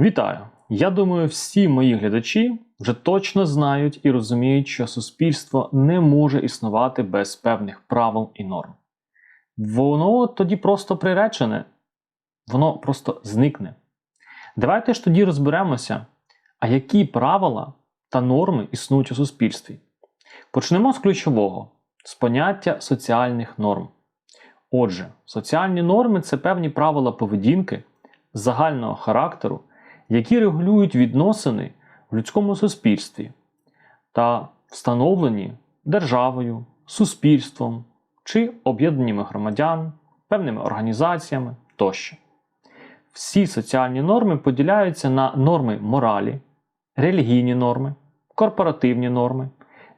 Вітаю! Я думаю, всі мої глядачі вже точно знають і розуміють, що суспільство не може існувати без певних правил і норм. Воно тоді просто приречене, воно просто зникне. Давайте ж тоді розберемося, а які правила та норми існують у суспільстві. Почнемо з ключового з поняття соціальних норм. Отже, соціальні норми це певні правила поведінки загального характеру, які регулюють відносини в людському суспільстві та встановлені державою, суспільством чи об'єднаннями громадян, певними організаціями тощо. Всі соціальні норми поділяються на норми моралі, релігійні норми, корпоративні норми,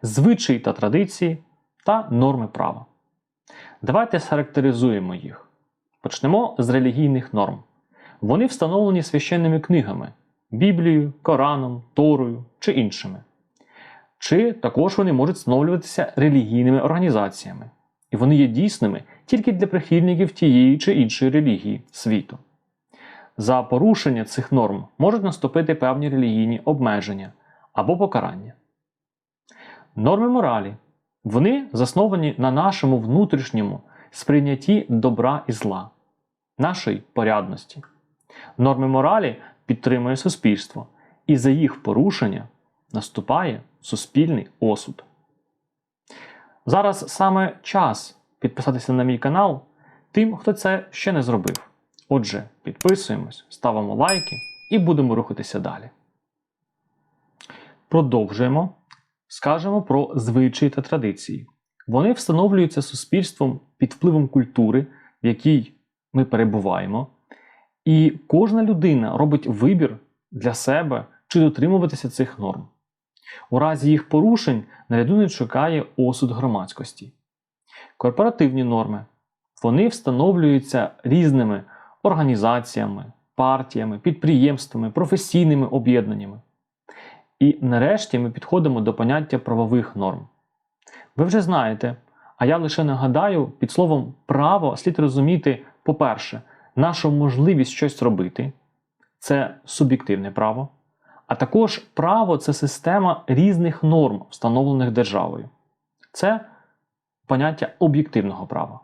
звичаї та традиції та норми права. Давайте схарактеризуємо їх. Почнемо з релігійних норм. Вони встановлені священними книгами Біблією, Кораном, Торою чи іншими. Чи також вони можуть встановлюватися релігійними організаціями. І вони є дійсними тільки для прихильників тієї чи іншої релігії світу. За порушення цих норм можуть наступити певні релігійні обмеження або покарання. Норми моралі. Вони засновані на нашому внутрішньому сприйнятті добра і зла, нашої порядності. Норми моралі підтримує суспільство, і за їх порушення наступає суспільний осуд. Зараз саме час підписатися на мій канал тим, хто це ще не зробив. Отже, підписуємось, ставимо лайки і будемо рухатися далі. Продовжуємо. Скажемо про звичаї та традиції. Вони встановлюються суспільством під впливом культури, в якій ми перебуваємо. І кожна людина робить вибір для себе чи дотримуватися цих норм. У разі їх порушень на людину чекає осуд громадськості. Корпоративні норми вони встановлюються різними організаціями, партіями, підприємствами, професійними об'єднаннями. І нарешті ми підходимо до поняття правових норм. Ви вже знаєте, а я лише нагадаю, під словом право слід розуміти, по-перше, нашу можливість щось робити це суб'єктивне право. А також право це система різних норм, встановлених державою. Це поняття об'єктивного права.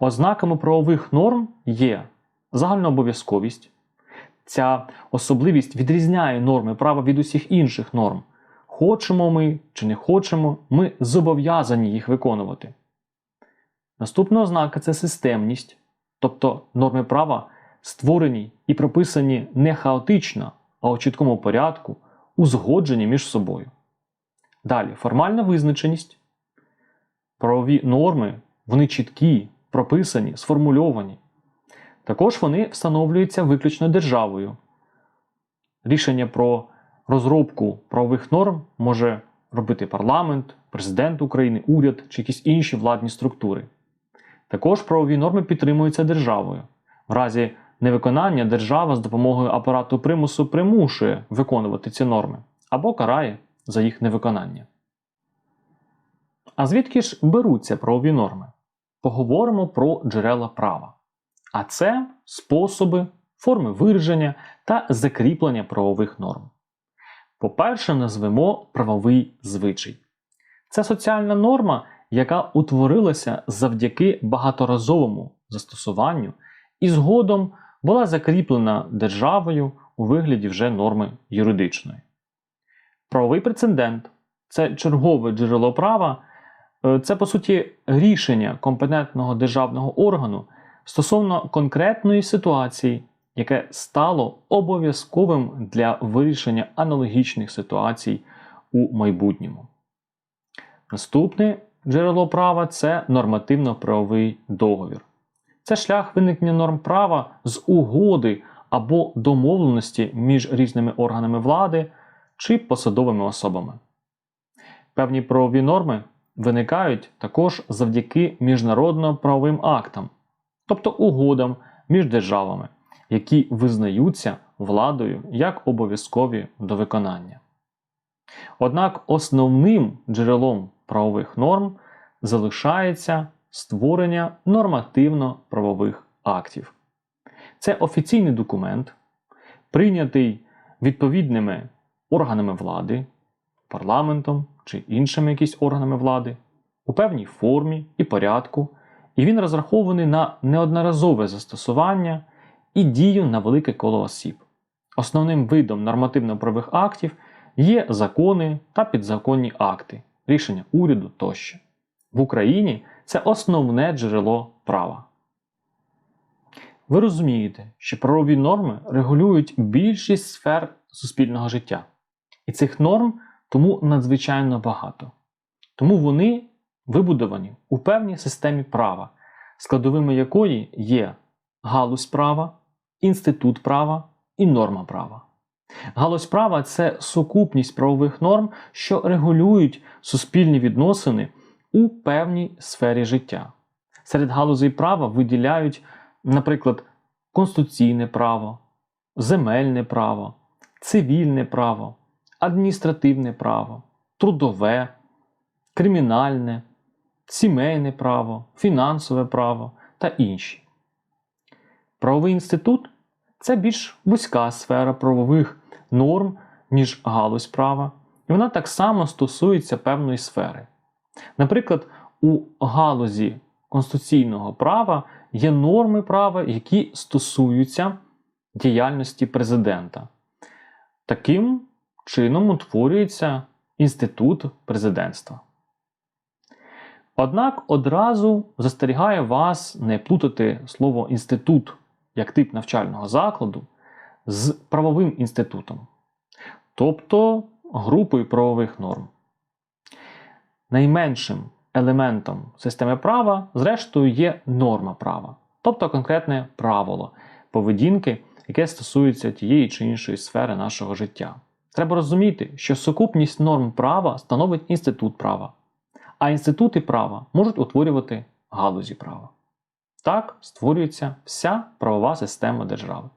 Ознаками правових норм є загальнообов'язковість. Ця особливість відрізняє норми права від усіх інших норм. Хочемо ми чи не хочемо, ми зобов'язані їх виконувати. Наступна ознака це системність, тобто норми права створені і прописані не хаотично, а у чіткому порядку, узгоджені між собою. Далі формальна визначеність. Правові норми вони чіткі, прописані, сформульовані. Також вони встановлюються виключно державою. Рішення про розробку правових норм може робити парламент, президент України, уряд чи якісь інші владні структури. Також правові норми підтримуються державою. В разі невиконання держава з допомогою апарату примусу примушує виконувати ці норми або карає за їх невиконання. А звідки ж беруться правові норми? Поговоримо про джерела права. А це способи, форми вираження та закріплення правових норм. По-перше, назвемо правовий звичай. Це соціальна норма, яка утворилася завдяки багаторазовому застосуванню і згодом була закріплена державою у вигляді вже норми юридичної. Правовий прецедент це чергове джерело права, е, це, по суті, рішення компетентного державного органу стосовно конкретної ситуації, яке стало обов'язковим для вирішення аналогічних ситуацій у майбутньому. Наступне джерело права це нормативно-правовий договір. Це шлях виникнення норм права з угоди або домовленості між різними органами влади чи посадовими особами. Певні правові норми виникають також завдяки міжнародно-правовим актам, тобто угодам між державами, які визнаються владою як обов'язкові до виконання. Однак основним джерелом правових норм залишається створення нормативно-правових актів. Це офіційний документ, прийнятий відповідними органами влади, парламентом чи іншими якісь органами влади, у певній формі і порядку, і він розрахований на неодноразове застосування і дію на велике коло осіб. Основним видом нормативно-правових актів є закони та підзаконні акти, рішення уряду тощо. В Україні це основне джерело права. Ви розумієте, що правові норми регулюють більшість сфер суспільного життя. І цих норм тому надзвичайно багато. Тому вони вибудовані у певній системі права, складовими якої є галузь права, інститут права і норма права. Галузь права це сукупність правових норм, що регулюють суспільні відносини у певній сфері життя. Серед галузей права виділяють, наприклад, конституційне право, земельне право, цивільне право, адміністративне право, трудове, кримінальне, сімейне право, фінансове право та інші. Правовий інститут це більш вузька сфера правових норм, ніж галузь права, і вона так само стосується певної сфери. Наприклад, у галузі конституційного права є норми права, які стосуються діяльності президента. Таким чином утворюється інститут президентства. Однак одразу застерігає вас не плутати слово інститут як тип навчального закладу з правовим інститутом, тобто групою правових норм. Найменшим елементом системи права, зрештою, є норма права, тобто конкретне правило поведінки, яке стосується тієї чи іншої сфери нашого життя. Треба розуміти, що сукупність норм права становить інститут права, а інститути права можуть утворювати галузі права. Так створюється вся правова система держави.